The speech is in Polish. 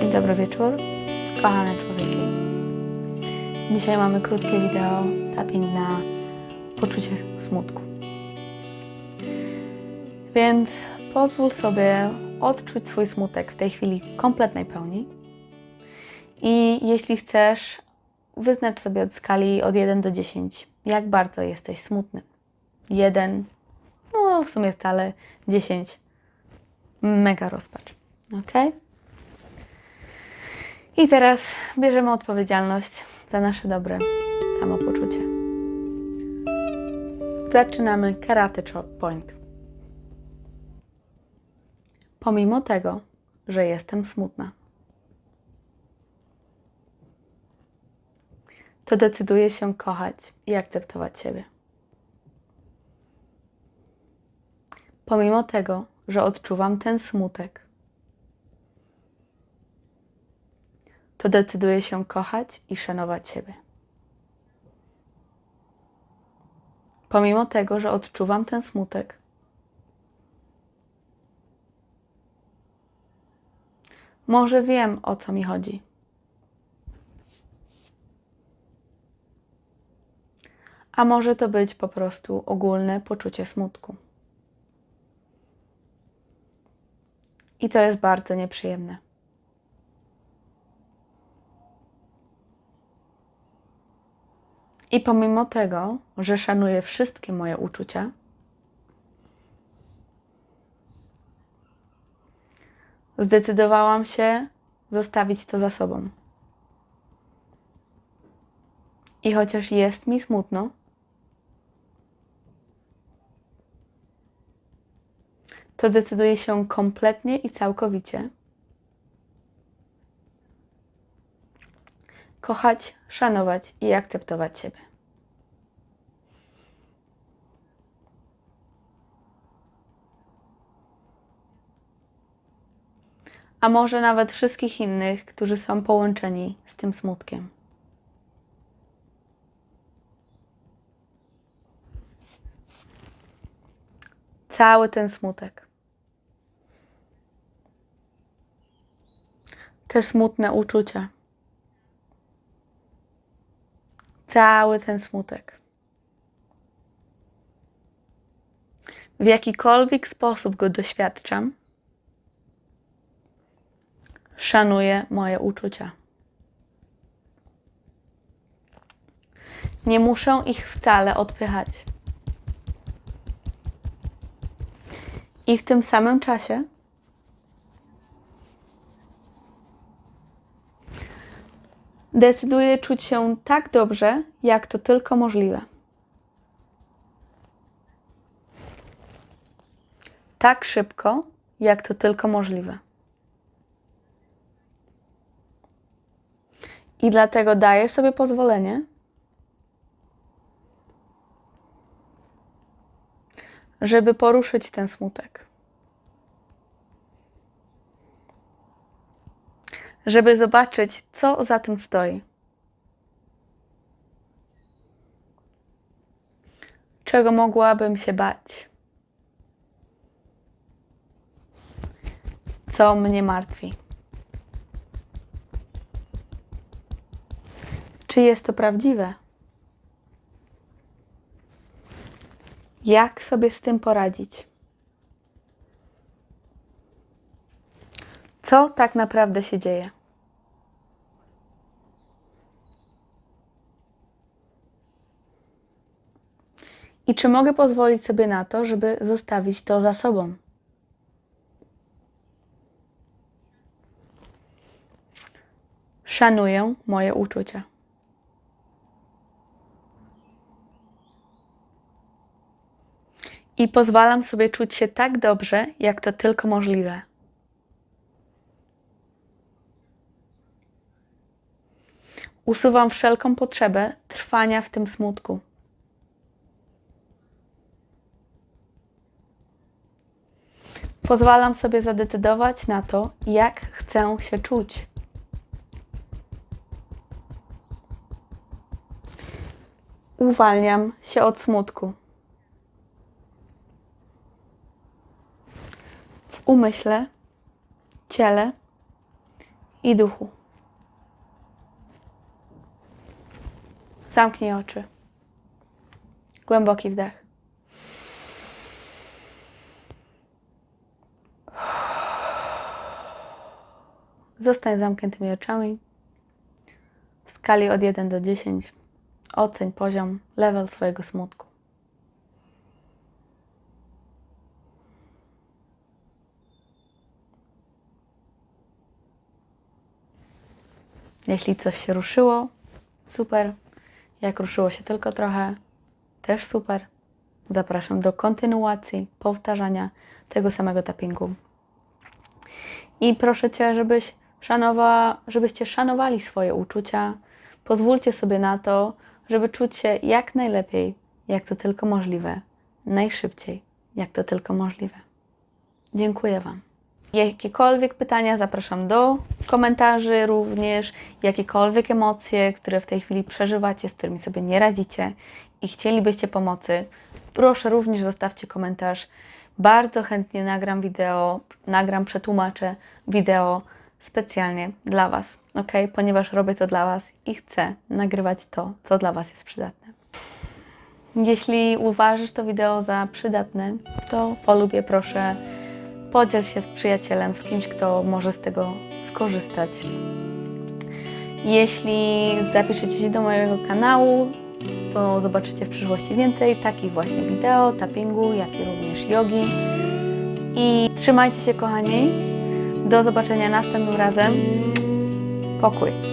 Dzień dobry wieczór, kochane człowieki. Dzisiaj mamy krótkie wideo tapping na poczucie smutku. Więc pozwól sobie odczuć swój smutek w tej chwili kompletnej pełni. I jeśli chcesz, wyznacz sobie od skali od 1 do 10, jak bardzo jesteś smutny. 1, no w sumie wcale 10, mega rozpacz. Ok? I teraz bierzemy odpowiedzialność za nasze dobre samopoczucie. Zaczynamy Karate Chop Point. Pomimo tego, że jestem smutna, to decyduję się kochać i akceptować siebie. Pomimo tego, że odczuwam ten smutek, to decyduję się kochać i szanować siebie. Pomimo tego, że odczuwam ten smutek, może wiem o co mi chodzi. A może to być po prostu ogólne poczucie smutku. I to jest bardzo nieprzyjemne. I pomimo tego, że szanuję wszystkie moje uczucia, zdecydowałam się zostawić to za sobą. I chociaż jest mi smutno, to decyduję się kompletnie i całkowicie kochać, szanować i akceptować siebie. A może nawet wszystkich innych, którzy są połączeni z tym smutkiem. Cały ten smutek. Te smutne uczucia. cały ten smutek. W jakikolwiek sposób go doświadczam, szanuję moje uczucia. Nie muszę ich wcale odpychać. I w tym samym czasie decyduję czuć się tak dobrze, jak to tylko możliwe. Tak szybko, jak to tylko możliwe. I dlatego daję sobie pozwolenie, żeby poruszyć ten smutek. Żeby zobaczyć, co za tym stoi. Czego mogłabym się bać? Co mnie martwi? Czy jest to prawdziwe? Jak sobie z tym poradzić? Co tak naprawdę się dzieje? I czy mogę pozwolić sobie na to, żeby zostawić to za sobą? Szanuję moje uczucia. I pozwalam sobie czuć się tak dobrze, jak to tylko możliwe. Usuwam wszelką potrzebę trwania w tym smutku. Pozwalam sobie zadecydować na to, jak chcę się czuć. Uwalniam się od smutku. umyśle, ciele i duchu. Zamknij oczy. Głęboki wdech. Zostań zamkniętymi oczami. W skali od 1 do 10 oceń poziom, level swojego smutku. Jeśli coś się ruszyło, super. Jak ruszyło się tylko trochę, też super. Zapraszam do kontynuacji, powtarzania tego samego tappingu. I proszę Cię, żebyś szanowa, żebyście szanowali swoje uczucia. Pozwólcie sobie na to, żeby czuć się jak najlepiej, jak to tylko możliwe, najszybciej, jak to tylko możliwe. Dziękuję Wam. Jakiekolwiek pytania zapraszam do komentarzy również, jakiekolwiek emocje, które w tej chwili przeżywacie, z którymi sobie nie radzicie i chcielibyście pomocy, proszę również zostawcie komentarz. Bardzo chętnie nagram wideo, nagram, przetłumaczę wideo specjalnie dla Was, ok? Ponieważ robię to dla Was i chcę nagrywać to, co dla Was jest przydatne. Jeśli uważasz to wideo za przydatne, to polub je proszę. Podziel się z przyjacielem, z kimś, kto może z tego skorzystać. Jeśli zapiszecie się do mojego kanału, to zobaczycie w przyszłości więcej takich właśnie wideo, tappingu, jak i również jogi. I trzymajcie się kochani. Do zobaczenia następnym razem. Pokój.